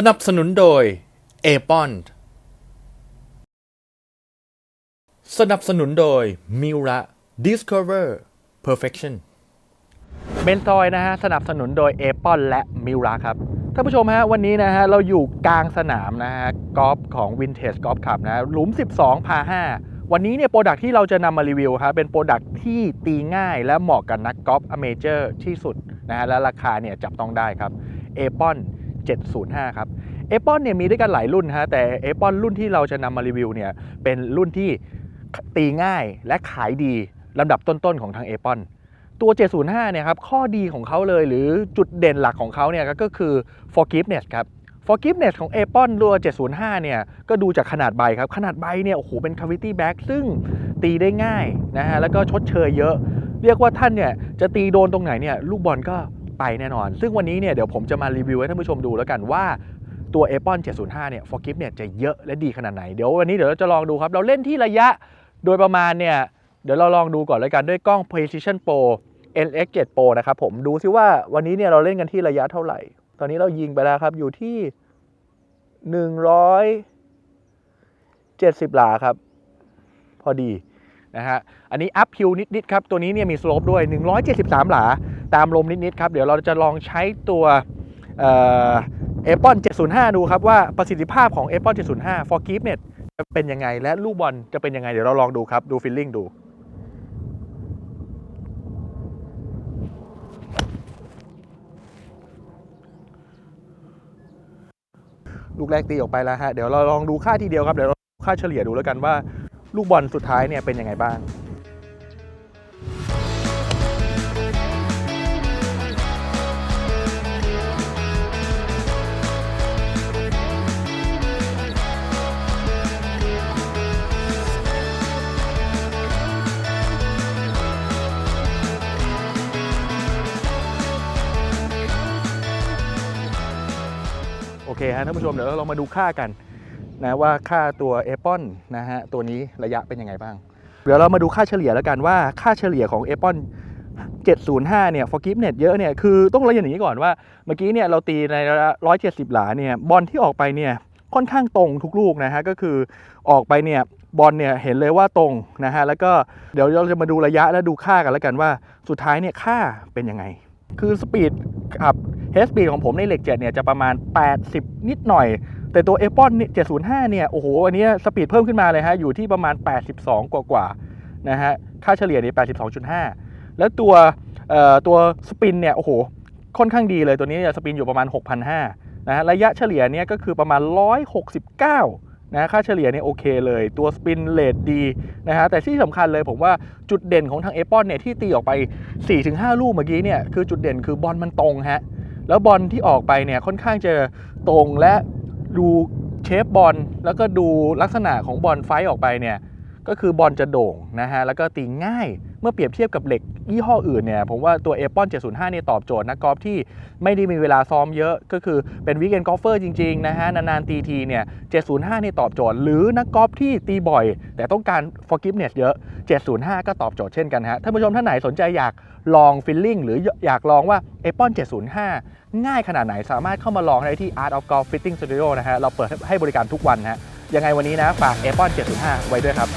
สนับสนุนโดย a p o n สนับสนุนโดย Miura Discover Perfection เบนซอยนะฮะสนับสนุนโดยเอปอนและมิวราครับท่านผู้ชมฮะวันนี้นะฮะเราอยู่กลางสนามนะฮะกอล์ฟของ Vintage Golf Club นะหลุม 12 พา 5 วันนี้เนี่ยโปรดักที่เราจะนำมารีวิวครับเป็นโปรดักที่ตีง่ายและเหมาะกับนักกอล์ฟอเมเจอร์ที่สุดนะฮะและราคาเนี่ยจับต้องได้ครับเอปอน 705 ครับเอปอนเนี่ยมีด้วยกันหลายรุ่นฮะแต่เอปอนรุ่นที่เราจะนำมารีวิวเนี่ยเป็นรุ่นที่ตีง่ายและขายดีลำดับต้นๆของทางเอปอนตัว 705 เนี่ยครับข้อดีของเขาเลยหรือจุดเด่นหลักของเขาเนี่ยก็คือ forgiveness ครับ forgiveness ของ a p o n ตัว 705 เนี่ยก็ดูจากขนาดใบครับ ขนาดใบเนี่ยโอ้โหเป็น cavity bag ซึ่งตีได้ง่ายนะฮะแล้วก็ชดเชยเยอะ เรียกว่าท่านเนี่ยจะตีโดนตรงไหนเนี่ยลูกบอลก็ ไปแน่นอน ซึ่งวันนี้เนี่ยเดี๋ยวผมจะมารีวิวให้ท่านผู้ชมดูแล้วกันว่าตัว a p o n 705 เนี่ย forgiveness จะเยอะและดีขนาดไหน เดี๋ยววันนี้เดี๋ยวเราจะลองดูครับ เราเล่นที่ระยะโดยประมาณเนี่ย เดี๋ยวเราลองดูก่อนเลยกันด้วยกล้อง Precision Pro NX7 Pro นะครับผมดูซิว่าวันนี้เนี่ยเราเล่นกันที่ระยะเท่าไหร่ ตอนนี้เรายิงไปแล้วครับอยู่ที่ 170 หลาครับ พอดีนะฮะอันนี้อัพฮิวนิดๆครับ ตัวนี้เนี่ยมีสโลปด้วย 173 หลา ตามลมนิดๆครับ เดี๋ยวเราจะลองใช้ตัวเอปอน705 ดูครับว่าประสิทธิภาพของ a p o n 705 Forgiveness จะเป็นยังไง และลูกบอลจะเป็นยังไง เดี๋ยวเราลองดูครับ ดูฟิลลิ่งดูลูกแรกตีออกไปแล้วฮะ เดี๋ยวเราลองดูค่าทีเดียวครับ เดี๋ยวเราค่าเฉลี่ยดูแล้วกันว่า ลูกบอลสุดท้ายเนี่ยเป็นยังไงบ้าง เคฮะท่านผู้ชมเดี๋ยวเรามาดูค่ากันนะว่าค่าตัวเอปอนนะฮะตัวนี้ระยะเป็นยังไงบ้าง เดี๋ยวเรามาดูค่าเฉลี่ยแล้วกันว่าค่าเฉลี่ยของเอปอน705 เนี่ย forgiveness เยอะเนี่ย คือต้องเรียนอย่างนี้ก่อนว่า เมื่อกี้เนี่ยเราตีใน 170 หลาเนี่ย บอลที่ออกไปเนี่ย ค่อนข้างตรงทุกลูกนะฮะ ก็คือออกไปเนี่ย บอลเนี่ยเห็นเลยว่าตรงนะฮะ แล้วก็เดี๋ยวเราจะมาดูระยะและดูค่ากันแล้วกันว่า สุดท้ายเนี่ยค่าเป็นยังไง คือสปีดขับ เฮสปีดของผมในเหล็ก7เนี่ยจะประมาณ 80 นิดหน่อย แต่ตัว a p o n 705 เนี่ย โอ้โห อันนี้สปีดเพิ่มขึ้นมาเลยฮะ อยู่ที่ประมาณ 82 กว่ากว่านะฮะ ค่าเฉลี่ยเนี่ย82.5 แล้วตัวเอ่อตัวสปินเนี่ย โอ้โห ค่อนข้างดีเลยตัวนี้สปินอยู่ประมาณ 6,500นะฮะ ระยะเฉลี่ยเนี่ยก็คือประมาณ 169นะค่าเฉลี่ยเนี่ยโอเคเลย ตัวสปินเลทดีนะฮะแต่ที่สำคัญเลยผมว่าจุดเด่นของทางเอปอนเนี่ยที่ตีออกไป 4-5 ลูกเมื่อกี้เนี่ยคือจุดเด่นคือบอลมันตรงฮะ แล้วบอลที่ออกไปเนี่ยค่อนข้างจะตรงและดูเชฟบอลแล้วก็ดูลักษณะของบอลไฟออกไปเนี่ยก็คือบอลจะโด่งนะฮะแล้วก็ตีง่ายเมื่อเปรียบเทียบกับเหล็ก ยี่ห้ออื่นเนี่ยผมว่าตัว a p o n 705เนี่ยตอบโจทย์นักกอล์ฟที่ไม่ได้มีเวลาซ้อมเยอะก็คือเป็นวิกเอนกอล์ฟเฟอร์จริงๆนะฮะนานๆตีทีเนี่ย705เนี่ยตอบโจทย์ หรือนักกอล์ฟที่ตีบ่อย แต่ต้องการ forgiveness เยอะ 705 ก็ตอบโจทย์เช่นกันฮะท่านผู้ชมท่านไหนสนใจอยากลองฟิลลิ่งหรืออยากลองว่า a p o n 705 ง่ายขนาดไหนสามารถเข้ามาลองได้ที่ Art of Golf Fitting Studio นะฮะเราเปิดให้บริการทุกวันฮะยังไงวันนี้นะฝาก a p o n 705 ไว้ด้วยครับ